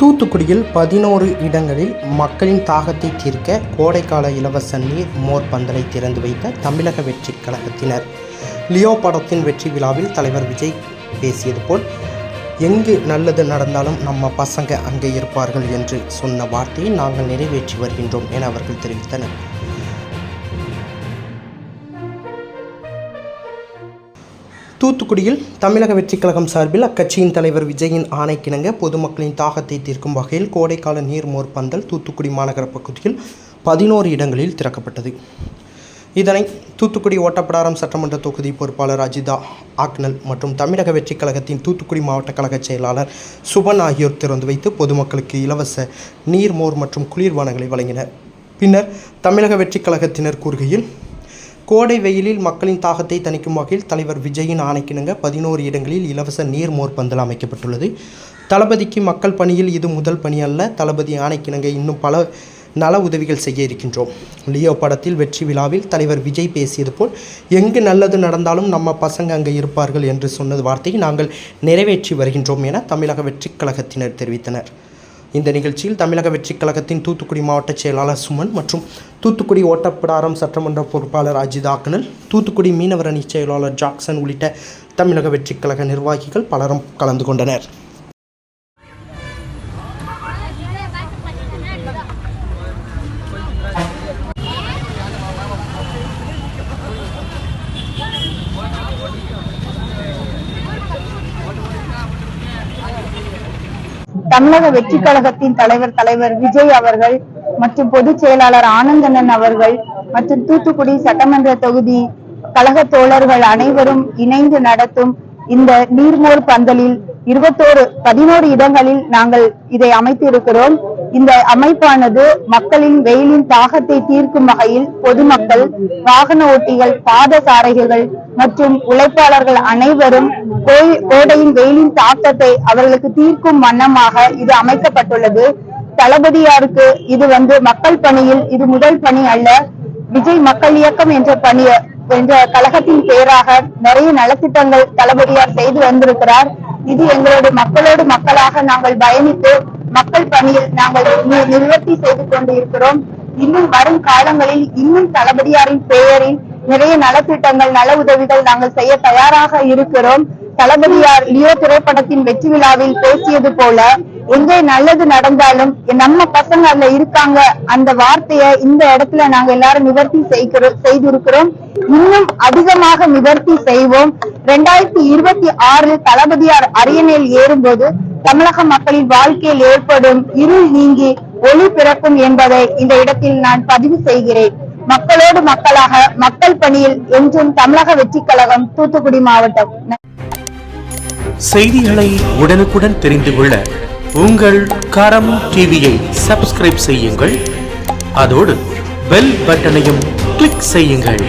தூத்துக்குடியில் பதினோரு இடங்களில் மக்களின் தாகத்தை தீர்க்க கோடைக்கால இலவச நீர் மோர் பந்தலை திறந்து வைத்த தமிழக வெற்றி கழகத்தினர். லியோ படத்தின் வெற்றி விழாவில் தலைவர் விஜய் பேசியது போல் எங்கு நல்லது நடந்தாலும் நம்ம பசங்க அங்கே இருப்பார்கள் என்று சொன்ன வார்த்தையை நாங்கள் நிறைவேற்றி வருகின்றோம் என அவர்கள் தெரிவித்தனர். தூத்துக்குடியில் தமிழக வெற்றிக் கழகம் சார்பில் அக்கட்சியின் தலைவர் விஜயின் ஆணைக்கிணங்க பொதுமக்களின் தாகத்தை தீர்க்கும் வகையில் கோடைக்கால நீர்மோர் பந்தல் தூத்துக்குடி மாநகர பகுதியில் பதினோரு இடங்களில் திறக்கப்பட்டது. இதனை தூத்துக்குடி ஓட்டப்பிடாரம் சட்டமன்ற தொகுதி பொறுப்பாளர் அஜிதா ஆக்னல் மற்றும் தமிழக வெற்றிக் கழகத்தின் தூத்துக்குடி மாவட்ட கழக செயலாளர் சுபன் ஆகியோர் திறந்து வைத்து பொதுமக்களுக்கு இலவச நீர்மோர் மற்றும் குளிர்பானங்களை வழங்கினர். பின்னர் தமிழக வெற்றிக் கழகத்தினர் கூறுகையில் கோடை வெயிலில் மக்களின் தாகத்தை தணிக்கும் வகையில் தலைவர் விஜயின் ஆணைக்கிணங்க பதினோரு இடங்களில் இலவச நீர் மோர்பந்தல் அமைக்கப்பட்டுள்ளது. தளபதிக்கு மக்கள் பணியில் இது முதல் பணி அல்ல தளபதி ஆணைக்கிணங்க இன்னும் பல நல உதவிகள் செய்ய இருக்கின்றோம். லியோ படத்தில் வெற்றி விழாவில் தலைவர் விஜய் பேசியது போல் எங்கு நல்லது நடந்தாலும் நம்ம பசங்க அங்கே இருப்பார்கள் என்று சொன்னது வார்த்தையை நாங்கள் நிறைவேற்றி வருகின்றோம் என தமிழக வெற்றிக் கழகத்தினர் தெரிவித்தனர். இந்த நிகழ்ச்சியில் தமிழக வெற்றிக் கழகத்தின் தூத்துக்குடி மாவட்ட செயலாளர் சுமன் மற்றும் தூத்துக்குடி ஓட்டப்பிடாரம் சட்டமன்ற பொறுப்பாளர் அஜித் ஆக்கனல் தூத்துக்குடி மீனவர் அணி செயலாளர் ஜாக்சன் உள்ளிட்ட தமிழக வெற்றிக் கழக நிர்வாகிகள் பலரும் கலந்து கொண்டனர். தமிழக வெற்றி கழகத்தின் தலைவர் தலைவர் விஜய் அவர்கள் மற்றும் பொதுச் செயலாளர் ஆனந்தனன் அவர்கள் மற்றும் தூத்துக்குடி சட்டமன்ற தொகுதி கழக தோழர்கள் அனைவரும் இணைந்து நடத்தும் இந்த நீர்மோர் பந்தலில் இருபத்தோரு பதினோரு இடங்களில் நாங்கள் இதை அமைத்திருக்கிறோம். இந்த அமைப்பானது மக்களின் வெயிலின் தாகத்தை தீர்க்கும் வகையில் பொதுமக்கள் வாகன ஓட்டிகள் பாதசாரகிகள் மற்றும் உழைப்பாளர்கள் அனைவரும் கோடையின் வெயிலின் தாக்கத்தை அவர்களுக்கு தீர்க்கும் வண்ணமாக இது அமைக்கப்பட்டுள்ளது. தளபதியாருக்கு இது வந்து மக்கள் பணியில் இது முதல் பணி அல்ல விஜய் மக்கள் இயக்கம் என்ற பணி என்ற கழகத்தின் பெயராக நிறைய நலத்திட்டங்கள் தளபதியார் செய்து வந்திருக்கிறார். இது எங்களோட மக்களோடு மக்களாக நாங்கள் பயணித்து மக்கள் பணியில் நாங்கள் நிவர்த்தி செய்து கொண்டு இருக்கிறோம் இன்னும் வரும் காலங்களில் இன்னும் தளபதியாரின் பெயரில் நிறைய நலத்திட்டங்கள் நல உதவிகள் நாங்கள் செய்ய தயாராக இருக்கிறோம். தளபதியார் லியோ திரைப்படத்தின் வெற்றி விழாவில் பேசியது போல எங்கே நல்லது நடந்தாலும் நம்ம பசங்க அதுல இருக்காங்க அந்த வார்த்தையை இந்த இடத்துல நாங்க எல்லாரும் நிவர்த்தி செய்கிறோம் செய்திருக்கிறோம். இன்னும் அதிகமாக நிவர்த்தி செய்வோம். ரெண்டாயிரத்தி இருபத்தி ஆறு தளபதியார் அரியணையில் ஏறும்போது தமிழக மக்களின் வாழ்க்கையில் ஏற்படும் இருள் நீங்கி ஒளி பிறக்கும் என்பதை இந்த இடத்தில் நான் பதிவு செய்கிறேன். மக்களோடு மக்களாக மக்கள் பணியில் என்றும் தமிழக வெற்றிக் கழகம் தூத்துக்குடி மாவட்டம். செய்திகளை உடனுக்குடன் தெரிந்து கொள்ள உங்கள் கரம் டிவியை சப்ஸ்கிரைப் செய்யுங்கள். அதோடு பெல் பட்டனையும் கிளிக் செய்யுங்கள்.